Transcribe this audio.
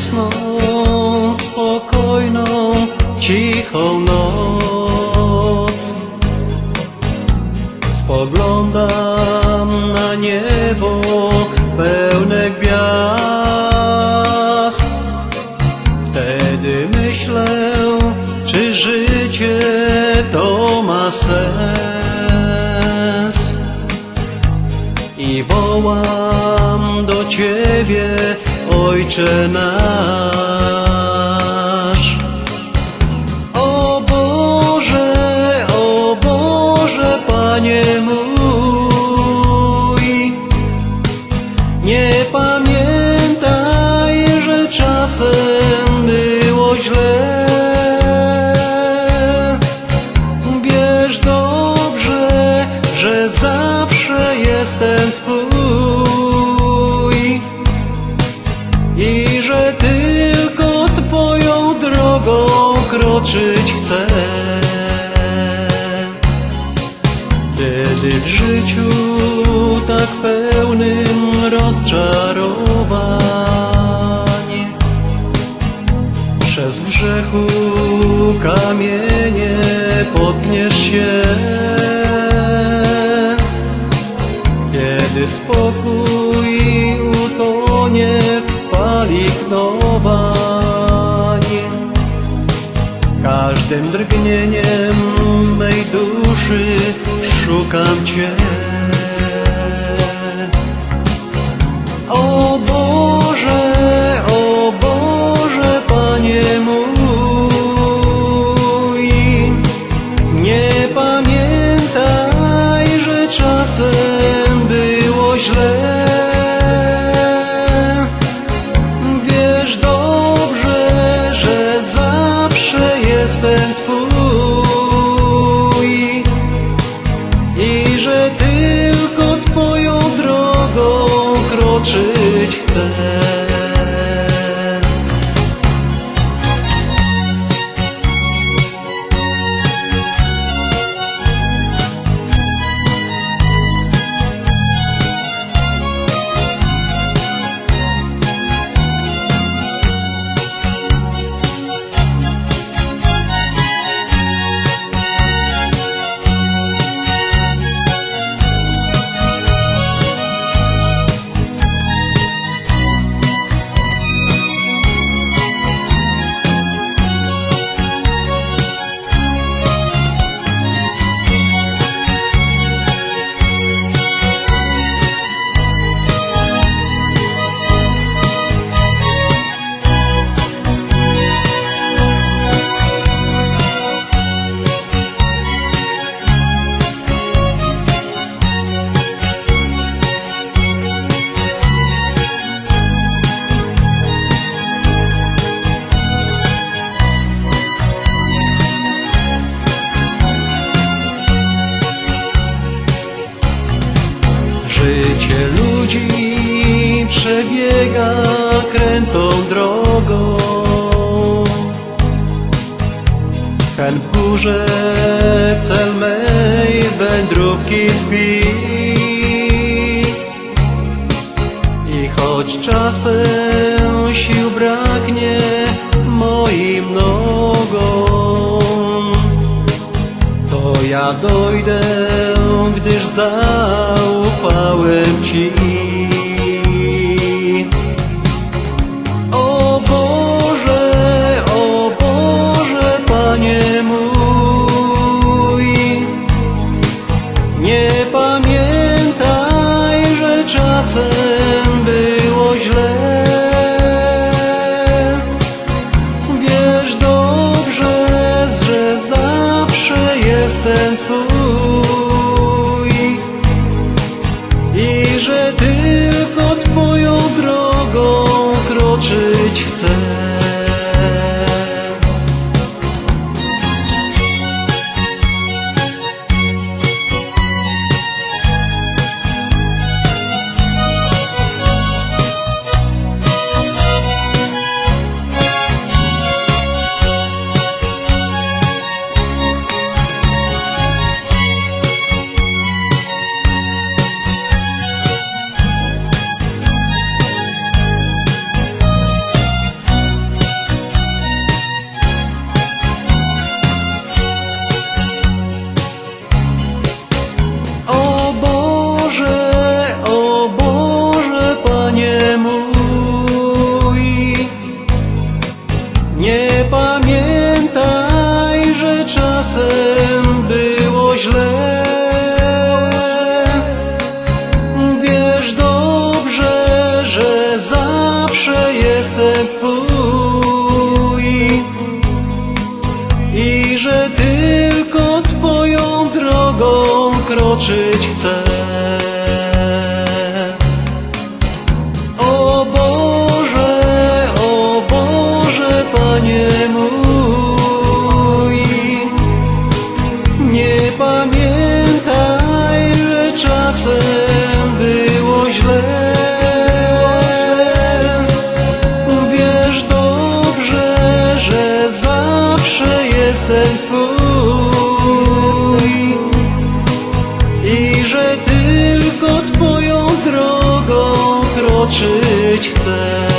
jasną, spokojną, cichą noc. Spoglądam شنا i że tylko Twoją drogą kroczyć chcę. Kiedy w życiu tak pełnym rozczarowań przez grzechu kamienie potkniesz się Kiedy spokój utonie knowań Każdym drgnieniem mej duszy szukam Cię. O Boże, o Boże, Panie mój, nie pamiętaj, że czasem przebiega krętą drogą. Hen w górze cel mej wędrówki tkwi. I choć czasem sił braknie moim nogom, to ja dojdę, gdyż zaufałem Ci. Sẽ pamiętaj, że czasem było źle. Wiesz dobrze, że zawsze jestem Twój i że tylko Twoją drogą kroczy. Jestem Twój i że tylko Twoją drogą kroczyć chcę.